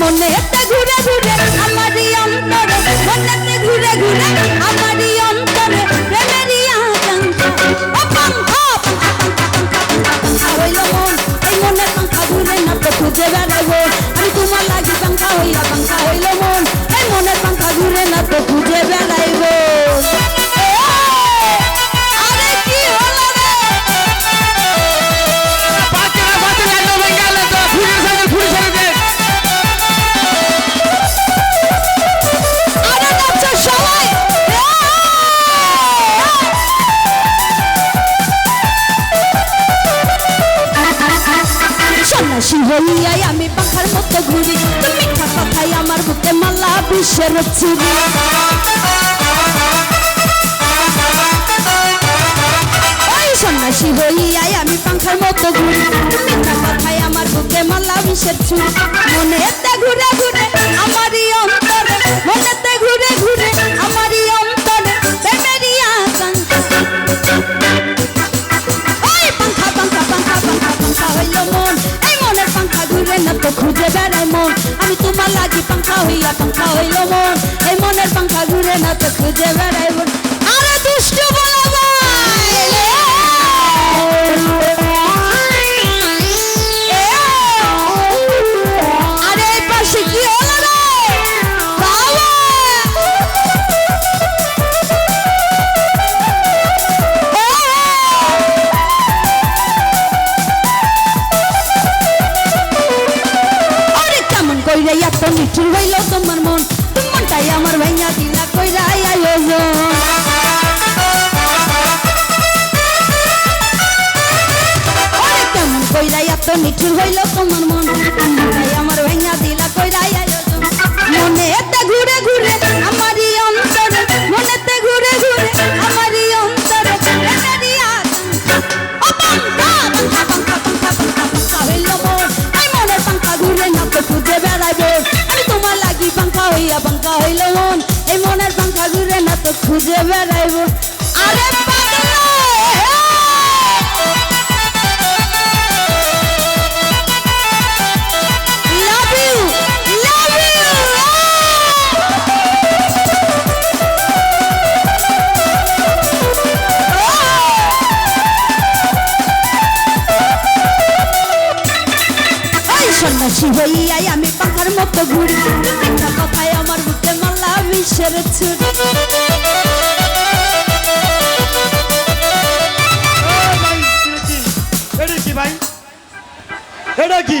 মনে একটা ঘুরে ঘুরে হইয়াই আমি পাখার মতো ঘুরি। মিঠা কথাই আমার বুকে মালা বিশ্বের চুরি সন্ন্যাসী হইয়াই আমি পাখার মতো ঘুরি। মিঠা কথাই আমার বুকে মালা বিশ্বের চুরি মনেতে ঘুরে ঘুরে খুঁজে বেড়াই মন, আমি তোমার লাগি পাঙ্খা হইয়া পাঙ্খা হইল মন। এই মনের পাঙ্খা ঘুরে না তো খুঁজে বেড়াই মন। এত নিঠুর হইল তোমার মন মনটাই আমার ভাইয়া দিলা কইরা আয়োজন কেমন কইরা এত নিঠুর হইল তোমার মন হইয়া পাঙ্কা হইল মন এই মনের পাঙ্খা ঘুরে না তো খুঁজে বেড়াইব। আরে সন্ন্যাসী হইয়াই আমি পাখার মতো ঘুরি। একটা কথায় আমার বুকে মাল্লা বিশ্বের ছুটি এটা কি? ভাই? এটা কি?